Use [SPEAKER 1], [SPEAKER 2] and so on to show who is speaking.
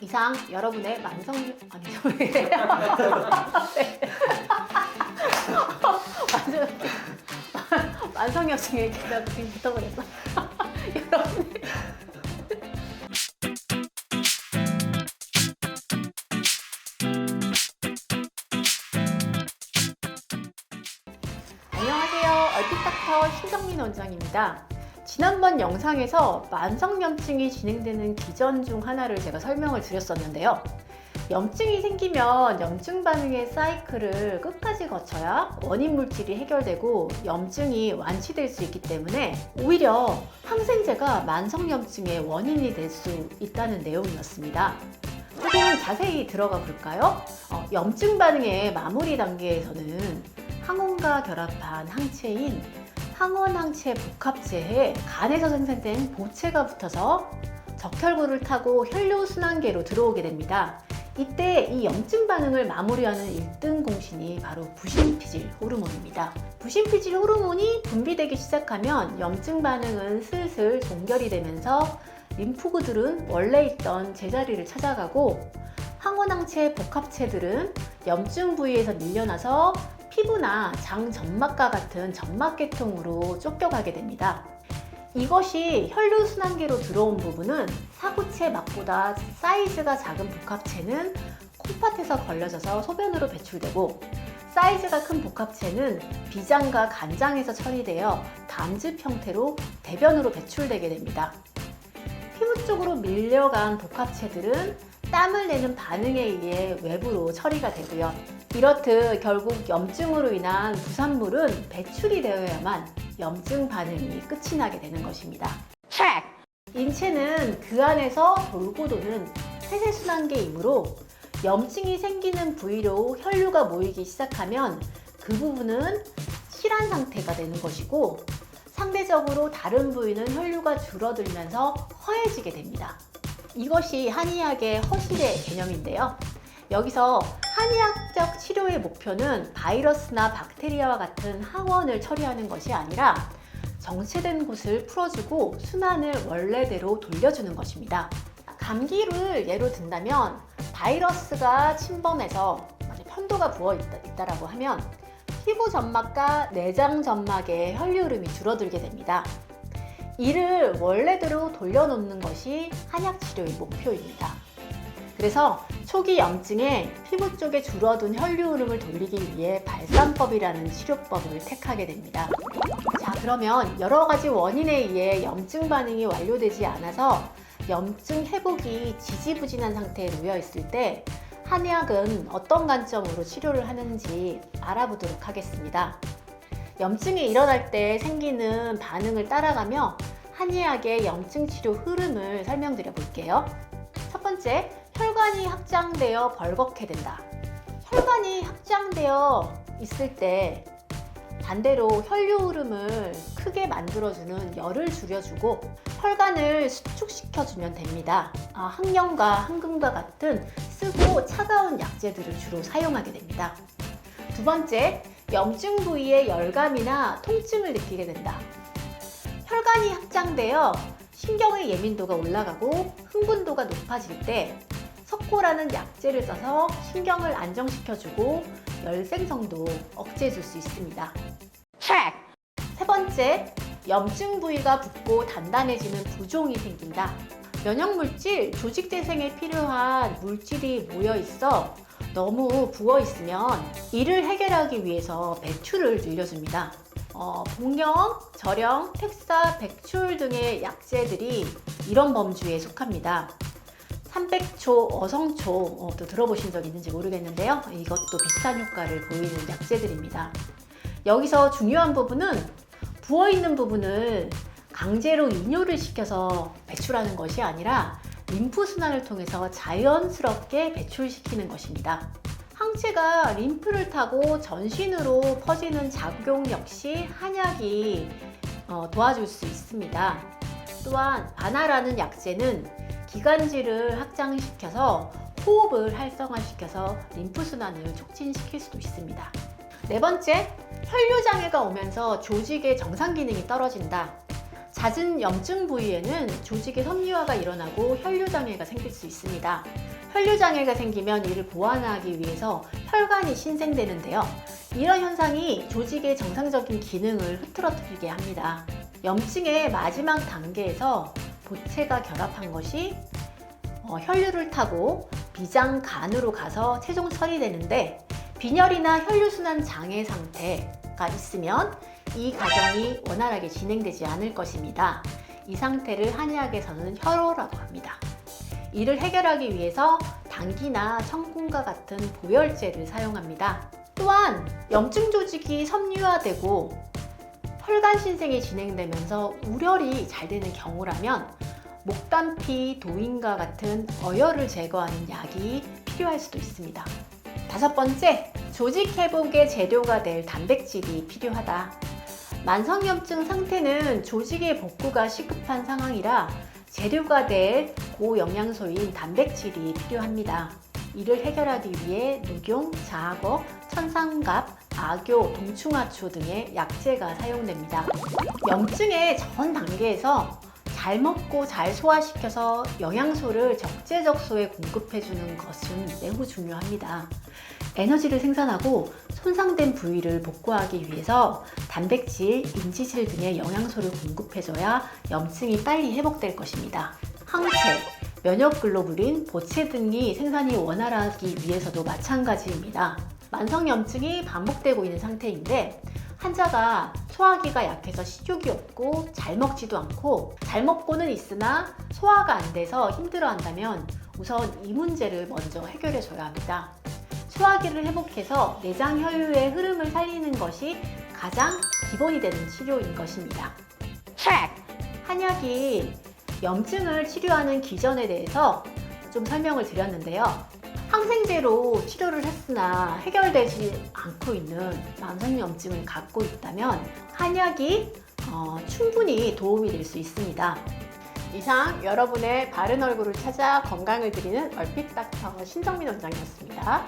[SPEAKER 1] 이상 여러분의 만성 아니 왜 네. 만성 만성염증에 기다가 지금 붙어버렸어. 여러분의 안녕하세요. 얼핏닥터 신정민 원장입니다. 지난번 영상에서 만성염증이 진행되는 기전 중 하나를 제가 설명을 드렸었는데요. 염증이 생기면 염증 반응의 사이클을 끝까지 거쳐야 원인 물질이 해결되고 염증이 완치될 수 있기 때문에 오히려 항생제가 만성염증의 원인이 될 수 있다는 내용이었습니다. 조금 자세히 들어가 볼까요? 어, 염증 반응의 마무리 단계에서는 항원과 결합한 항체인 항원항체 복합체에 간에서 생성된 보체가 붙어서 적혈구를 타고 혈류순환계로 들어오게 됩니다. 이때 이 염증 반응을 마무리하는 1등 공신이 바로 부신피질 호르몬입니다. 부신피질 호르몬이 분비되기 시작하면 염증 반응은 슬슬 동결이 되면서 림프구들은 원래 있던 제자리를 찾아가고 항원항체 복합체들은 염증 부위에서 밀려나서 피부나 장 점막과 같은 점막계통으로 쫓겨가게 됩니다. 이것이 혈류순환계로 들어온 부분은 사구체 막보다 사이즈가 작은 복합체는 콩팥에서 걸려져서 소변으로 배출되고 사이즈가 큰 복합체는 비장과 간장에서 처리되어 담즙 형태로 대변으로 배출되게 됩니다. 피부 쪽으로 밀려간 복합체들은 땀을 내는 반응에 의해 외부로 처리가 되고요. 이렇듯 결국 염증으로 인한 부산물은 배출이 되어야만 염증 반응이 끝이 나게 되는 것입니다. 인체는 그 안에서 돌고 도는 세세순환계이므로 염증이 생기는 부위로 혈류가 모이기 시작하면 그 부분은 실한 상태가 되는 것이고 상대적으로 다른 부위는 혈류가 줄어들면서 허해지게 됩니다. 이것이 한의학의 허실의 개념인데요. 여기서 한의학적 치료의 목표는 바이러스나 박테리아와 같은 항원을 처리하는 것이 아니라 정체된 곳을 풀어주고 순환을 원래대로 돌려주는 것입니다. 감기를 예로 든다면 바이러스가 침범해서 편도가 부어 있다, 라고 하면 피부 점막과 내장 점막의 혈류 흐름이 줄어들게 됩니다. 이를 원래대로 돌려놓는 것이 한약 치료의 목표입니다. 그래서 초기 염증에 피부 쪽에 줄어든 혈류 흐름을 돌리기 위해 발산법이라는 치료법을 택하게 됩니다. 자, 그러면 여러 가지 원인에 의해 염증 반응이 완료되지 않아서 염증 회복이 지지부진한 상태에 놓여 있을 때 한의학은 어떤 관점으로 치료를 하는지 알아보도록 하겠습니다. 염증이 일어날 때 생기는 반응을 따라가며 한의학의 염증 치료 흐름을 설명드려 볼게요. 첫 번째, 혈관이 확장되어 벌겋게 된다. 혈관이 확장되어 있을 때 반대로 혈류 흐름을 크게 만들어주는 열을 줄여주고 혈관을 수축시켜주면 됩니다. 아, 항염과 항금과 같은 쓰고 차가운 약재들을 주로 사용하게 됩니다. 두 번째, 염증 부위에 열감이나 통증을 느끼게 된다. 혈관이 확장되어 신경의 예민도가 올라가고 흥분도가 높아질 때 석고라는 약재를 써서 신경을 안정시켜주고 열생성도 억제해줄 수 있습니다. 세 번째, 염증 부위가 붓고 단단해지는 부종이 생긴다. 면역물질, 조직 재생에 필요한 물질이 모여 있어 너무 부어 있으면 이를 해결하기 위해서 배출을 늘려줍니다. 어, 복령, 절영, 택사, 백출 등의 약재들이 이런 범주에 속합니다. 삼백초, 어성초 어, 또 들어보신 적 있는지 모르겠는데요. 이것도 비슷한 효과를 보이는 약재들입니다. 여기서 중요한 부분은 부어 있는 부분을 강제로 이뇨를 시켜서 배출하는 것이 아니라 림프 순환을 통해서 자연스럽게 배출시키는 것입니다. 항체가 림프를 타고 전신으로 퍼지는 작용 역시 한약이 어, 도와줄 수 있습니다. 또한 바나라는 약재는 기관지를 확장시켜서 호흡을 활성화시켜서 림프 순환을 촉진시킬 수도 있습니다. 네 번째, 혈류 장애가 오면서 조직의 정상 기능이 떨어진다. 잦은 염증 부위에는 조직의 섬유화가 일어나고 혈류 장애가 생길 수 있습니다. 혈류장애가 생기면 이를 보완하기 위해서 혈관이 신생되는데요. 이런 현상이 조직의 정상적인 기능을 흐트러뜨리게 합니다. 염증의 마지막 단계에서 보채가 결합한 것이 어, 혈류를 타고 비장 간으로 가서 최종 처리되는데 빈혈이나 혈류순환 장애 상태가 있으면 이 과정이 원활하게 진행되지 않을 것입니다. 이 상태를 한의학에서는 혈호라고 합니다. 이를 해결하기 위해서 당기나 청군과 같은 보혈제를 사용합니다. 또한 염증 조직이 섬유화되고 혈관 신생이 진행되면서 우열이 잘 되는 경우라면 목단피, 도인과 같은 어혈을 제거하는 약이 필요할 수도 있습니다. 다섯 번째, 조직 회복의 재료가 될 단백질이 필요하다. 만성염증 상태는 조직의 복구가 시급한 상황이라 재료가 될 고영양소인 단백질이 필요합니다. 이를 해결하기 위해 녹용, 자악어, 천상갑, 악교, 동충하초 등의 약재가 사용됩니다. 염증의 전 단계에서 잘 먹고 잘 소화시켜서 영양소를 적재적소에 공급해주는 것은 매우 중요합니다. 에너지를 생산하고 손상된 부위를 복구하기 위해서 단백질, 인지질 등의 영양소를 공급해줘야 염증이 빨리 회복될 것입니다. 항체, 면역 글로불린, 보채 등이 생산이 원활하기 위해서도 마찬가지입니다. 만성염증이 반복되고 있는 상태인데 환자가 소화기가 약해서 식욕이 없고 잘 먹지도 않고 잘 먹고는 있으나 소화가 안 돼서 힘들어한다면 우선 이 문제를 먼저 해결해 줘야 합니다. 소화기를 회복해서 내장 혈류의 흐름을 살리는 것이 가장 기본이 되는 치료인 것입니다. 한약이 염증을 치료하는 기전에 대해서 좀 설명을 드렸는데요. 항생제로 치료를 했으나 해결되지 않고 있는 만성염증을 갖고 있다면 한약이 어, 충분히 도움이 될 수 있습니다. 이상 여러분의 바른 얼굴을 찾아 건강을 드리는 얼핏 닥터 신정민 원장이었습니다.